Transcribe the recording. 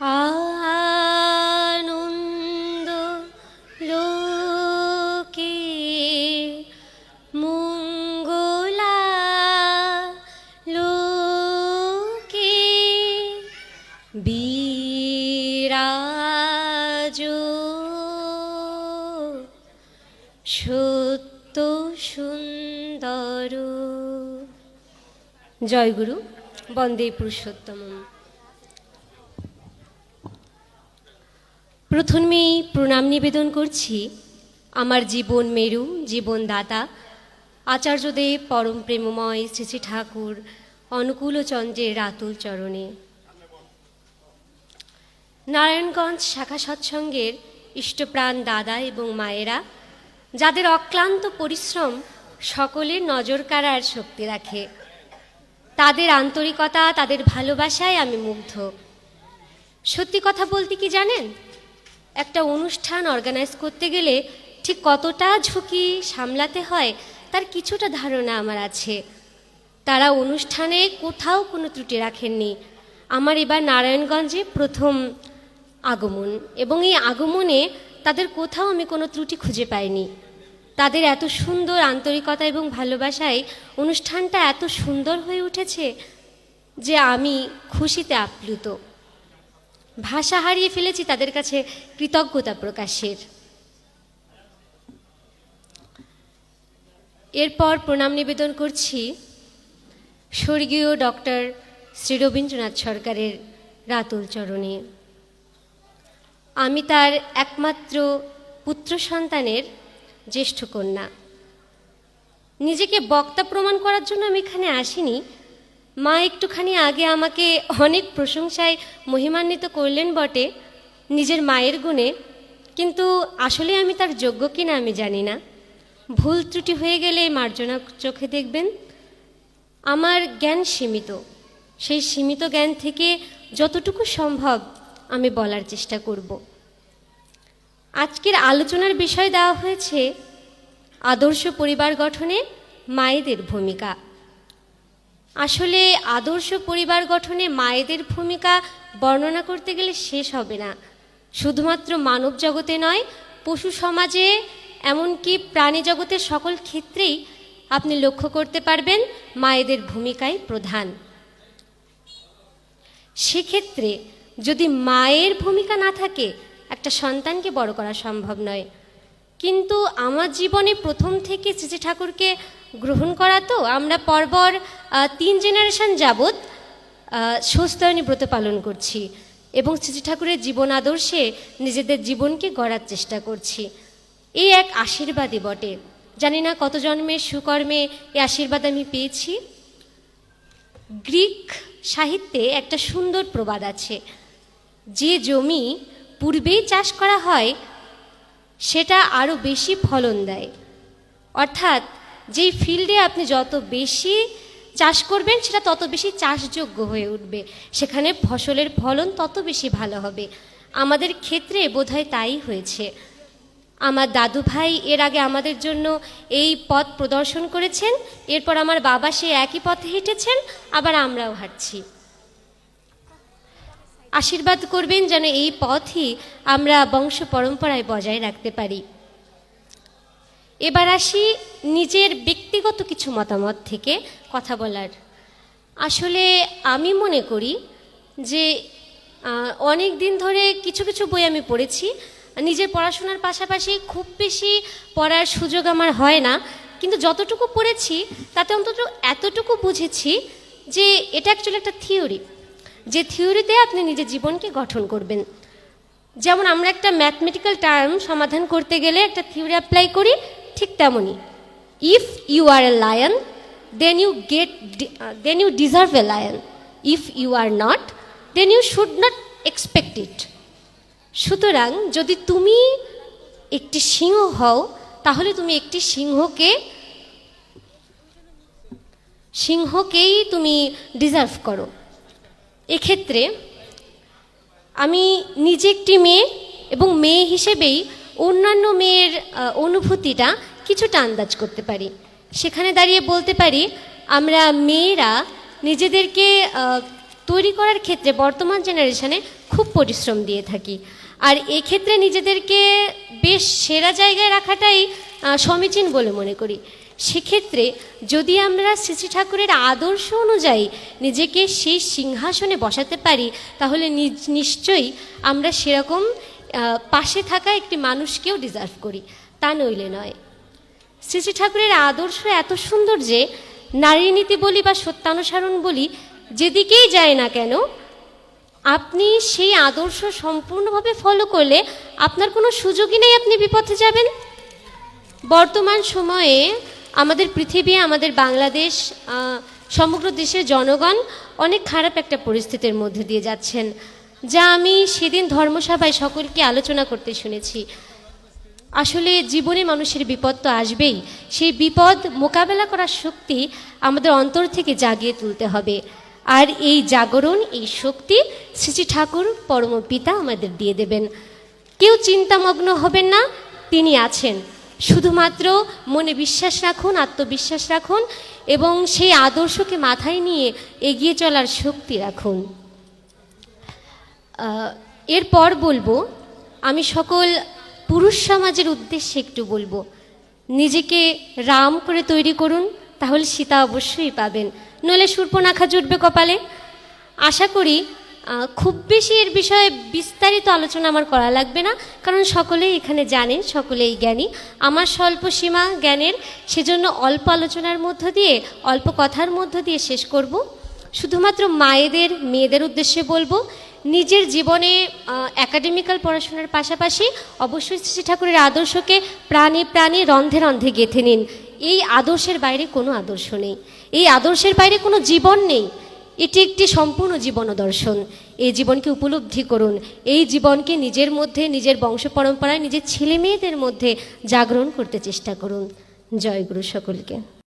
আনন্দ লোকে লোকে সত্য সুন্দর। জয়গুরু বন্দে পুরুষোত্তম প্রথমেই প্রণাম নিবেদন করছি আমার জীবন মেরু জীবনদাতা আচার্যদেব পরম প্রেমময় শ্রী ঠাকুর অনুকূলচন্দ্রের রাতুল চরণে। নারায়ণগঞ্জ শাখা সৎসঙ্গের ইষ্টপ্রাণ দাদা এবং মায়েরা, যাদের অক্লান্ত পরিশ্রম সকলের নজর কাড়ার শক্তি রাখে। তাদের আন্তরিকতা, তাদের ভালোবাসায় আমি মুগ্ধ। সত্যি কথা বলতে কি জানেন? একটা অনুষ্ঠান অর্গানাইজ করতে গেলে ঠিক কতটা ঝুঁকি সামলাতে হয়, তার কিছুটা ধারণা আমার আছে। তারা অনুষ্ঠানে কোথাও কোনো ত্রুটি রাখেননি। আমার এবার নারায়ণগঞ্জে প্রথম আগমন এবং এই আগমনে তাদের কোথাও আমি কোনো ত্রুটি খুঁজে পাইনি। তাদের এত সুন্দর আন্তরিকতা এবং ভালোবাসায় অনুষ্ঠানটা এত সুন্দর হয়ে উঠেছে যে আমি খুশিতে আপ্লুত। ভাষা হারিয়ে ফেলেছি তাদের কাছে কৃতজ্ঞতা প্রকাশের। এরপর প্রণাম নিবেদন করছি স্বর্গীয় ডক্টর শ্রী রবীন্দ্রনাথ সরকারের রাতুল চরণে। আমি তার একমাত্র পুত্র সন্তানের জ্যেষ্ঠ কন্যা। নিজেকে বক্তা প্রমাণ করার জন্য আমি এখানে আসিনি মা একটুখানি আগে আমাকে অনেক প্রশংসায় মহিমান্বিত করলেন বটে, নিজের মায়ের গুণে। কিন্তু আসলে আমি তার যোগ্য কিনা আমি জানি না। ভুল ত্রুটি হয়ে গেলে মার্জনা চোখে দেখবেন। আমার জ্ঞান সীমিত। সেই সীমিত জ্ঞান থেকে যতটুকু সম্ভব আমি বলার চেষ্টা করব। আজকের আলোচনার বিষয় দেওয়া হয়েছে, আদর্শ পরিবার গঠনে মায়েদের ভূমিকা। আসলে আদর্শ পরিবার গঠনে মায়েদের ভূমিকা বর্ণনা করতে গেলে শেষ হবে না। শুধুমাত্র মানব জগতে নয়, পশু সমাজে, এমনকি প্রাণী জগতের সকল ক্ষেত্রেই আপনি লক্ষ্য করতে পারবেন মায়েদের ভূমিকাই প্রধান। সেক্ষেত্রে যদি মায়ের ভূমিকা না থাকে, একটা সন্তানকে বড় করা সম্ভব নয়। কিন্তু আমার জীবনে প্রথম থেকে শ্রী ঠাকুরকে গ্রহণ করা তো আমরা পরপর তিন জেনারেশন যাবৎ আহ, স্বস্তায়নী ব্রত পালন করছি এবং শ্রী ঠাকুরের জীবন আদর্শে নিজেদের জীবনকে গড়ার চেষ্টা করছি। এই এক আশীর্বাদই বটে। জানি না কত জন্মের সুকর্মে এই আশীর্বাদ আমি পেয়েছি। গ্রিক সাহিত্যে একটা সুন্দর প্রবাদ আছে। যে জমি পূর্বেই চাষ করা হয় সেটা আরও বেশি ফলন দেয়। অর্থাৎ যেই ফিল্ডে আপনি যত বেশি চাষ করবেন, সেটা তত বেশি চাষযোগ্য হয়ে উঠবে। সেখানে ফসলের ফলন তত বেশি ভালো হবে। আমাদের ক্ষেত্রে বোধহয় তাই হয়েছে। আমার দাদু ভাই এর আগে আমাদের জন্য এই পথ প্রদর্শন করেছেন। এরপর আমার বাবা সে একই পথে হেঁটেছেন, আবার আমরাও হাঁটছি। আশীর্বাদ করবেন যেন এই পথই আমরা বংশ পরম্পরায় বজায় রাখতে পারি। এবার আসি নিজের ব্যক্তিগত কিছু মতামত থেকে কথা বলার। আসলে আমি মনে করি যে অনেক দিন ধরে কিছু কিছু বই আমি পড়েছি। নিজের পড়াশোনার পাশাপাশি খুব বেশি পড়ার সুযোগ আমার হয় না। কিন্তু যতটুকু পড়েছি, তাতে অন্তত এতটুকু বুঝেছি যে, এটা অ্যাকচুয়ালি একটা থিওরি যে থিওরিতে আপনি নিজের জীবনকে গঠন করবেন। যেমন আমরা একটা ম্যাথমেটিক্যাল টার্ম সমাধান করতে গেলে একটা থিওরি অ্যাপ্লাই করি ঠিক তেমনই। If you are a lion then you get then you deserve a lion if you are not then you should not expect it সুতরাং যদি তুমি একটি সিংহ হও, তাহলে তুমি একটি সিংহকে, সিংহকেই তুমি ডিজার্ভ করো। এক্ষেত্রে আমি নিজে একটি মেয়ে এবং মেয়ে হিসেবেই অন্যান্য মেয়ের অনুভূতিটা কিছুটা আন্দাজ করতে পারি। সেখানে দাঁড়িয়ে বলতে পারি, আমরা মেয়েরা নিজেদেরকে তৈরি করার ক্ষেত্রে বর্তমান জেনারেশনে খুব পরিশ্রম দিয়ে থাকি। আর এক্ষেত্রে নিজেদেরকে বেশ সেরা জায়গায় রাখাটাই সমীচীন বলে মনে করি। সেক্ষেত্রে যদি আমরা শ্রী ঠাকুরের আদর্শ অনুযায়ী নিজেকে সেই সিংহাসনে বসাতে পারি, তাহলে নিশ্চয়ই আমরা সেরকম পাশে থাকা একটি মানুষকেও ডিজার্ভ করি, তা নইলে নয়। শ্রী শ্রী ঠাকুরের আদর্শ এত সুন্দর যে নারী নীতি বলি বা সত্যানুসরণ বলি যেদিকেই যায় না কেন, আপনি সেই আদর্শ সম্পূর্ণভাবে ফলো করলে আপনার কোনো সুযোগই নেই আপনি বিপথে যাবেন। বর্তমান সময়ে আমাদের পৃথিবী, আমাদের বাংলাদেশ সমগ্র দেশের জনগণ অনেক খারাপ একটা পরিস্থিতির মধ্যে দিয়ে যাচ্ছেন। যা আমি সেদিন ধর্মসভায় সকলকে আলোচনা করতে শুনেছি। আসলে জীবনে মানুষের বিপদ তো আসবেই। সেই বিপদ মোকাবেলা করার শক্তি আমাদের অন্তর থেকে জাগিয়ে তুলতে হবে। আর এই জাগরণ, এই শক্তি শ্রী শ্রী ঠাকুর পরম পিতা আমাদের দিয়ে দেবেন। কেউ চিন্তামগ্ন হবেন না, তিনি আছেন। শুধুমাত্র মনে বিশ্বাস রাখুন, আত্মবিশ্বাস রাখুন এবং সেই আদর্শকে মাথায় নিয়ে এগিয়ে চলার শক্তি রাখুন। এরপর বলব, আমি সকল পুরুষ সমাজের উদ্দেশ্যে একটু বলব, নিজেকে রাম করে তৈরি করুন, তাহলে সীতা অবশ্যই পাবেন। নইলে সূর্পনাখা জুটবে কপালে। আশা করি খুব বেশি এর বিষয়ে বিস্তারিত আলোচনা আমার করা লাগবে না, কারণ সকলেই এখানে জানেন, সকলেই জ্ঞানী। আমার স্বল্প সীমা জ্ঞানের, সেজন্য অল্প আলোচনার মধ্য দিয়ে, অল্প কথার মধ্য দিয়ে শেষ করব। শুধুমাত্র মায়েদের, মেয়েদের উদ্দেশ্যে বলব নিজের জীবনে একাডেমিক্যাল পড়াশোনার পাশাপাশি অবশ্যই শ্রী ঠাকুরের আদর্শকে প্রাণে প্রাণে রন্ধে রন্ধে গেঁথে নিন। এই আদর্শের বাইরে কোনো আদর্শ নেই। এই আদর্শের বাইরে কোনো জীবন নেই। এটি একটি সম্পূর্ণ জীবন দর্শন। এই জীবনকে উপলব্ধি করুন। এই জীবনকে নিজের মধ্যে, নিজের বংশ পরম্পরায়, নিজের ছেলে মেয়েদের মধ্যে জাগরণ করতে চেষ্টা করুন। জয় গুরু সকলকে।